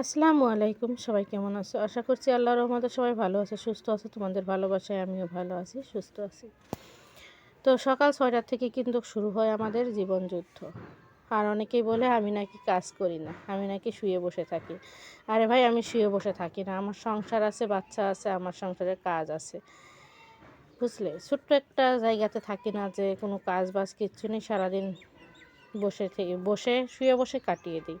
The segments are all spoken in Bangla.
আসসালামু আলাইকুম, সবাই কেমন আছো? আশা করছি আল্লাহর রহমতে সবাই ভালো আছে, সুস্থ আছে, তোমাদের ভালোবাসায় আমিও ভালো আছি, সুস্থ আছি। তো সকাল ছয়টার থেকে কিন্তু শুরু হয় আমাদের জীবন যুদ্ধ। আর অনেকেই বলে, আমি নাকি কাজ করি না, আমি নাকি শুয়ে বসে থাকি। আরে ভাই, আমি শুয়ে বসে থাকি না, আমার সংসার আছে, বাচ্চা আছে, আমার সংসারে কাজ আছে। বুঝলে? ছোট্ট একটা জায়গাতে থাকি না যে, কোনো কাজ বাজ কিচ্ছু নেই, সারাদিন বসে থেকে, বসে, শুয়ে বসে কাটিয়ে দিই।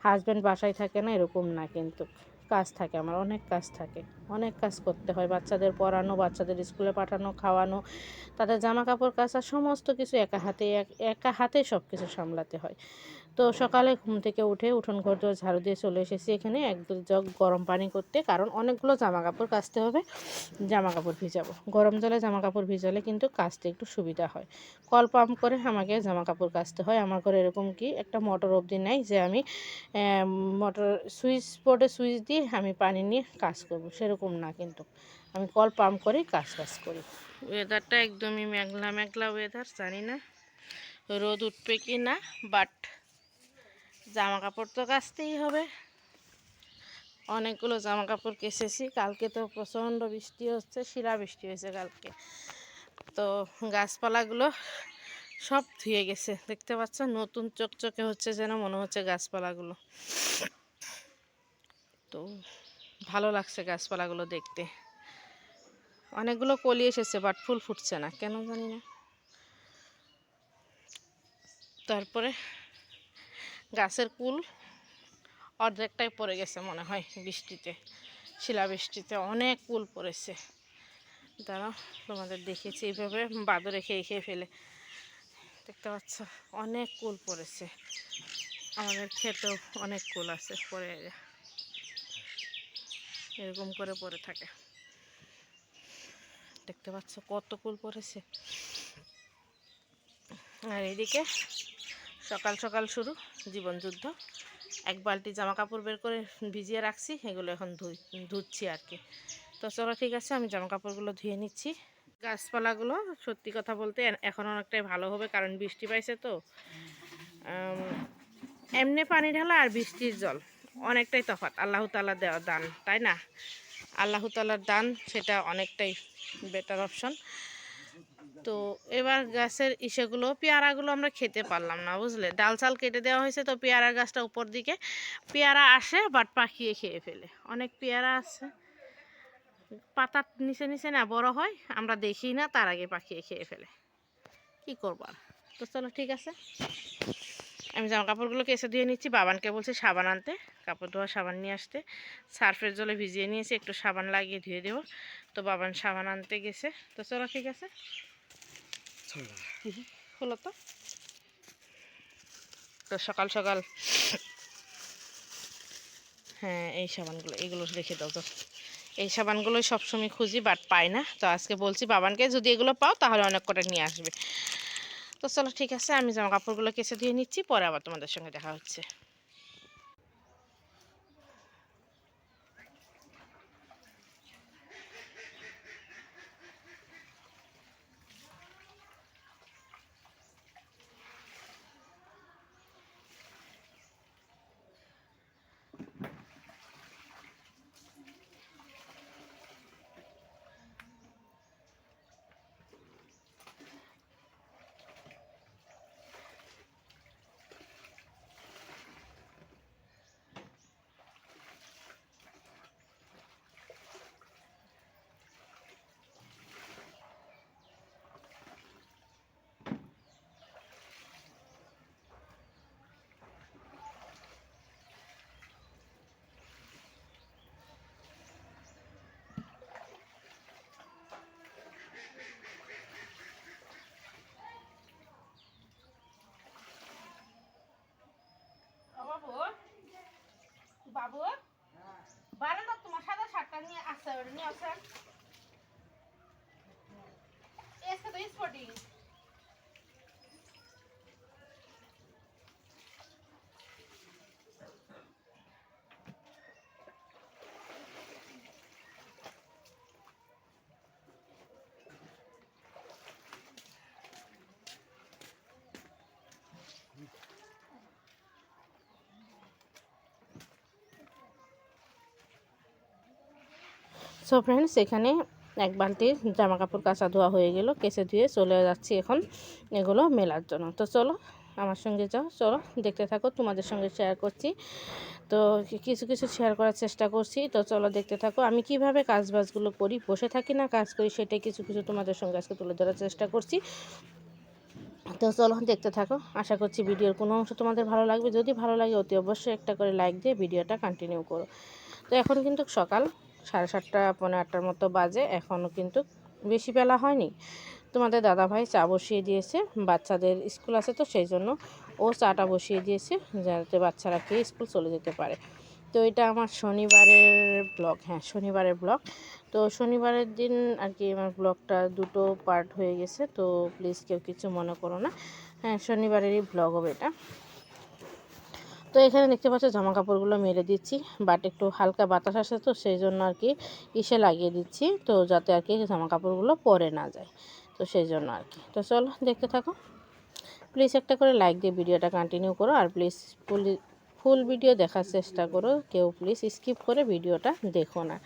হাজব্যান্ড বাসায় থাকে না, এরকম না কিন্তু কাজ থাকে আমার, অনেক কাজ থাকে। অনেক কাজ করতে হয়, বাচ্চাদের পড়ানো, বাচ্চাদের স্কুলে পাঠানো, খাওয়ানো, তাদের জামা কাপড় কাচা, সমস্ত কিছু একা হাতে, এক- হাতে সব কিছু সামলাতে হয়। তো সকালে ঘুম থেকে উঠে উঠোন ঘর দোর ঝাড়ু দিয়ে চলে এসেছি এখানে। এক জগ গরম পানি করতে, কারণ অনেকগুলো জামা কাপড় কাচতে হবে জামা কাপড় ভিজাবো। গরম জলে জামা কাপড় ভিজালে কিন্তু কাচতে একটু সুবিধা হয়। কল পাম্প করে আমাকে জামা কাপড় কাচতে হয়। আমার ঘরে এরকম কি একটা মোটর অবধি নেই যে আমি মোটর সুইচ বোর্ডে সুইচ দিয়ে আমি পানি নিয়ে কাজ করব। সেরকম না কিন্তু। আমি কল পাম্প করেই কাজ কাজ করি। ওয়েদারটা একদমই মেঘলা মেঘলা ওয়েদার জানি না রোদ উঠবে কি না বাট জামা কাপড় তো কাচতেই হবে। অনেকগুলো জামা কাপড় কেচেছি। কালকে তো প্রচণ্ড বৃষ্টি হচ্ছে, শিলা বৃষ্টি হয়েছে কালকে। তো গাছপালাগুলো সব ধুয়ে গেছে। দেখতে পাচ্ছ, নতুন চকচকে হচ্ছে যেন মনে হচ্ছে গাছপালাগুলো। তো ভালো লাগছে গাছপালাগুলো দেখতে। অনেকগুলো কলি এসেছে, বাট ফুল ফুটছে না, কেন জানি না। তারপরে গাছের কুল অর্ধেকটাই পড়ে গেছে মনে হয় বৃষ্টিতে শিলা বৃষ্টিতে অনেক কুল পড়েছে। দাঁড়াও, তোমাদের দেখেছি এইভাবে বাদরে খেয়ে খেয়ে ফেলে। দেখতে পাচ্ছ, অনেক কুল পড়েছে। আমাদের ক্ষেতেও অনেক কুল আছে, পড়ে এরকম করে পড়ে থাকে। দেখতে পাচ্ছ কত কুল পড়েছে। আর এদিকে সকাল সকাল শুরু জীবনযুদ্ধ এক বালতি জামা কাপড় বের করে ভিজিয়ে রাখছি, এগুলো এখন ধুচ্ছি আর কি। তো চলো ঠিক আছে, আমি জামা কাপড়গুলো ধুয়ে নিচ্ছি। গাছপালাগুলো সত্যি কথা বলতে এখন অনেকটাই ভালো হবে, কারণ বৃষ্টি পাইছে তো। এমনি পানি ঢালা আর বৃষ্টির জল, অনেকটাই তফাৎ, আল্লাহ তালা দেওয়া দান, তাই না? আল্লাহ তালার দান, সেটা অনেকটাই বেটার অপশন তো এবার গাছের ইসেগুলো, পেয়ারাগুলো আমরা খেতে পারলাম না, বুঝলে? ডাল চাল কেটে দেওয়া হয়েছে, তো পেয়ারা গাছটা উপর দিকে পেয়ারা আসে, বাট পাখিয়ে খেয়ে ফেলে। অনেক পেয়ারা আছে। পাতার নিচে নিচে না, বড় হয়, আমরা দেখি না, তার আগে পাখিয়ে খেয়ে ফেলে। কি করব আর? তো চলো, ঠিক আছে। আমি জামা কাপড়গুলো কেসে ধুয়ে নিচ্ছি, বাবানকে বলছি সাবান আনতে, কাপড় ধোয়া সাবান নিয়ে আসতে। সার্ফের জলে ভিজিয়ে নিয়েছি, একটু সাবান লাগিয়ে ধুয়ে দেবো। তো বাবান সাবান আনতে গেছে। তো চলো, ঠিক আছে। হলো তো? তো সকাল সকাল। হ্যাঁ এই সাবানগুলো এগুলো রেখে দাও তো। এই সাবানগুলোই সবসময় খুঁজি বাট পাই না। তো আজকে বলছি বাবানকে যদি এগুলো পাও তাহলে অনেক করে নিয়ে আসবে। তো চলো ঠিক আছে আমি জামা কাপড়গুলো কেসে দিয়ে নিচ্ছি পরে আবার তোমাদের সঙ্গে দেখা হচ্ছে বাবু বাবু বারান্দা তোমার সাদা শার্টটা নিয়ে আসেন এসে তো স্পটিং সো ফ্রেন্ডস এখানে এক বালতি জামা কাপড় কাঁচা ধোয়া হয়ে গেল কেসে ধুয়ে চলে যাচ্ছি এখন এগুলো মেলার জন্য। তো চলো, আমার সঙ্গে যাও। চলো, দেখতে থাকো, তোমাদের সঙ্গে শেয়ার করছি। তো কিছু কিছু শেয়ার করার চেষ্টা করছি। তো চলো, দেখতে থাকো, আমি কীভাবে কাজ বাজগুলো করি, বসে থাকি না, কাজ করি, সেটাই কিছু কিছু তোমাদের সঙ্গে আজকে তুলে ধরার চেষ্টা করছি। তো চলো, দেখতে থাকো। আশা করছি ভিডিওর কোনো অংশ তোমাদের ভালো লাগবে। যদি ভালো লাগে, অতি অবশ্যই একটা করে লাইক দিয়ে ভিডিওটা কন্টিনিউ করো। তো এখন কিন্তু সকাল। সাড়ে সাতটা, পৌনে আটটার মতো বাজে এখনও কিন্তু বেশি বেলা হয়নি। তোমাদের দাদাভাই চা বসিয়ে দিয়েছে, বাচ্চাদের স্কুল আছে তো সেই জন্য ও চাটা বসিয়ে দিয়েছে, যাতে বাচ্চারা খেয়ে স্কুল চলে যেতে পারে। তো এটা আমার শনিবারের ব্লগ হ্যাঁ শনিবারের ব্লগ। তো শনিবারের দিন আর কি আমার ব্লগটা দুটো পার্ট হয়ে গেছে, তো প্লিজ কেউ কিছু মনে করো না। হ্যাঁ শনিবারেরই ব্লগ হবে এটা। তো এখানে দেখতে পাচ্ছ জামা কাপড়গুলো মেরে দিচ্ছি বাট একটু হালকা বাতাস আসে তো সেই জন্য আর কি ইসে লাগিয়ে দিচ্ছি, তো যাতে আর কি জামা কাপড়গুলো পরে না যায়, তো সেই জন্য আর কি। তো চলো দেখতে থাকো। প্লিজ একটা করে লাইক দিয়ে ভিডিওটা কন্টিনিউ করো, আর প্লিজ ফুল ফুল ভিডিও দেখার চেষ্টা করো, কেউ প্লিজ স্কিপ করে ভিডিওটা দেখো না।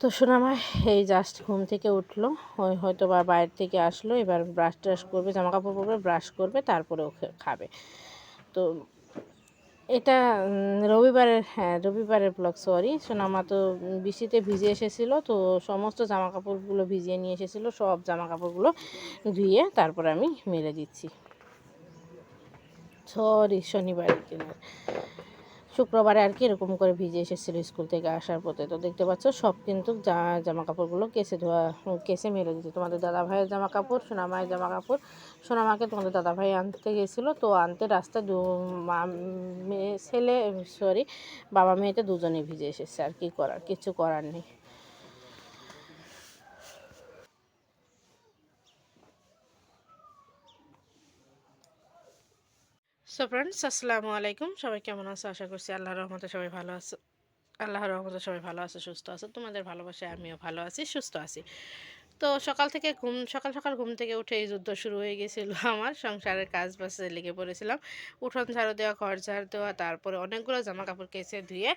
তো সোনামায় এই জাস্ট ঘুম থেকে উঠল, ওই হয়তো বা বাইরে থেকে আসলো, এবার ব্রাশ ট্রাশ করবে জামা কাপড় পরবে ব্রাশ করবে, তারপরে ও খাবে। তো এটা রবিবারের হ্যাঁ রবিবারের ব্লগ সরি সোনামা তো বৃষ্টিতে ভিজে এসেছিল, তো সমস্ত জামা কাপড়গুলো ভিজিয়ে নিয়ে এসেছিল, সব জামা কাপড়গুলো ধুয়ে তারপর আমি মেলে দিচ্ছি। সরি শনিবার দিনের শুক্রবারে আর কি এরকম করে ভিজে এসেছিল স্কুল থেকে আসার পথে। তো দেখতে পাচ্ছ, সব কিন্তু জামা কাপড়গুলো কেসে ধোয়া, কেসে মেরে দিচ্ছে তোমাদের দাদা ভাইয়ের জামা কাপড় সোনামায়ের জামা কাপড় সোনামাকে তোমাদের দাদা ভাই আনতে গেছিল। তো আনতে রাস্তায় দু মা, মেয়ে, ছেলে সরি বাবা মেয়েতে দুজনে ভিজে এসেছে। আর কি করার? কিছু করার নেই। সো ফ্রেন্ডস আসসালামু আলাইকুম। সবাই কেমন আছো? আশা করছি আল্লাহর রহমতে সবাই ভালো আছো। আল্লাহর রহমতে সবাই ভালো আছে, সুস্থ আছে। তোমাদের ভালোবাসায় আমিও ভালো আছি, সুস্থ আছি। তো সকাল থেকে ঘুম, সকাল সকাল ঘুম থেকে উঠে এই যুদ্ধ শুরু হয়ে গেছিল আমার। সংসারের কাজ বাসে লেগে পড়েছিলাম। উঠোন ঝাড়ু দেওয়া, ঘর ঝাড় দেওয়া, তারপরে অনেকগুলো জামা কাপড় কেচে ধুয়ে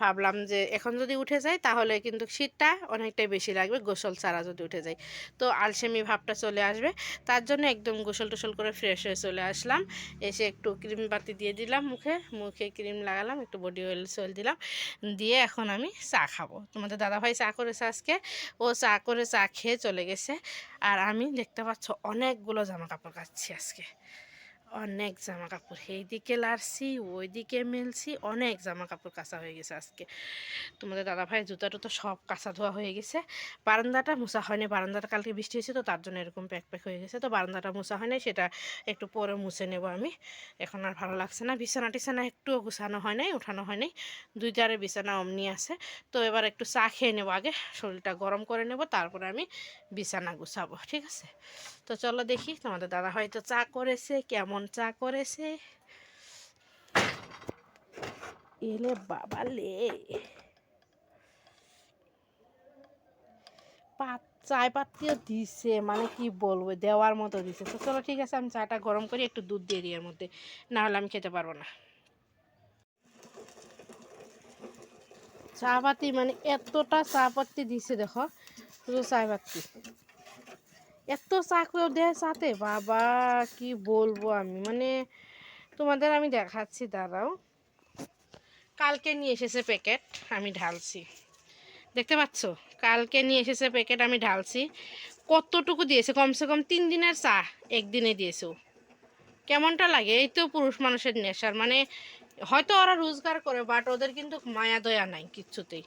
ভাবলাম যে এখন যদি উঠে যাই তাহলে কিন্তু শীতটা অনেকটাই বেশি লাগবে, গোসল ছাড়া যদি উঠে যাই। তো আলসেমি ভাবটা চলে আসবে। তার জন্য একদম গোসল টোসল করে ফ্রেশ হয়ে চলে আসলাম। এসে একটু ক্রিম বাতি দিয়ে দিলাম মুখে মুখে ক্রিম লাগালাম, একটু বডি অয়েল সয়েল দিলাম। দিয়ে এখন আমি চা খাব। তোমাদের দাদাভাই চা করেছে আজকে। ও চা করে চা খেয়ে চলে গেছে। আর আমি দেখতে পাচ্ছ অনেকগুলো জামা কাপড় কাচ্ছি আজকে। অনেক জামা কাপড় এইদিকে লাড়ছি, ওইদিকে মেলছি, অনেক জামা কাপড় কাঁচা হয়ে গেছে আজকে। তোমাদের দাদা ভাই জুতা তো সব কাঁচা ধোয়া হয়ে গেছে। বারান্দাটা মোছা হয়নি বারান্দাটা কালকে বৃষ্টি হয়েছে তো, তার জন্য এরকম প্যাক প্যাক হয়ে গেছে। তো বারান্দাটা মোছা হয়নি, সেটা একটু পরে মুছে নেব আমি। এখন আর ভালো লাগছে না। বিছানা টিছানা একটুও গুছানো হয় নাই উঠানো হয় নাই। দুই চারে বিছানা অমনি আছে। তো এবার একটু চা খেয়ে নেব আগে, শরীরটা গরম করে নেব, তারপরে আমি বিছানা গুছাবো, ঠিক আছে? তো চলো দেখি তোমাদের দাদা হয়তো চা করেছে, কেমন চা করেছে। এলে বাবা লে। চায় পাতিও দিছে মানে কি বলব, দেওয়ার মতো দিছে। তো চলো ঠিক আছে, আমি চাটা গরম করি একটু দুধ দিয়ে দিই এর মধ্যে না হলে আমি খেতে পারব না। চা পাতি মানে এতটা চা পাতি দিছে দেখো, শুধু চা পাতি। এত চা কেউ দেয় চাতে বাবা, কি বলব আমি? মানে তোমাদের আমি দেখাচ্ছি, দাঁড়াও। কালকে নিয়ে এসেছে প্যাকেট আমি ঢালছি। দেখতে পাচ্ছ? কালকে নিয়ে এসেছে প্যাকেট আমি ঢালছি। কতটুকু দিয়েছে? কমসে কম তিন দিনের চা একদিনে দিয়েছে কেমনটা লাগে? এই তো পুরুষ মানুষের নেশার। মানে হয়তো ওরা রোজগার করে বাট ওদের কিন্তু মায়া দয়া নাই কিচ্ছুতেই।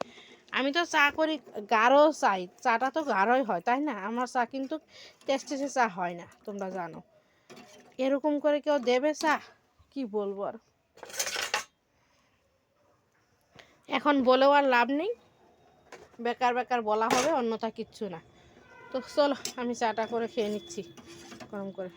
আমি তো চা করি, গাঢ় চাই। চাটা তো গাঢ়ই হয়, তাই না? আমার চা কিন্তু টেস্টে চা হয় না, তোমরা জানো। এরকম করে কেউ দেবে চা? কি বলব আর? এখন বলেও আর লাভ নেই। বেকার বেকার বলা হবে, অন্যথা কিচ্ছু না। তো চলো, আমি চাটা করে খেয়ে নিচ্ছি, গরম করে।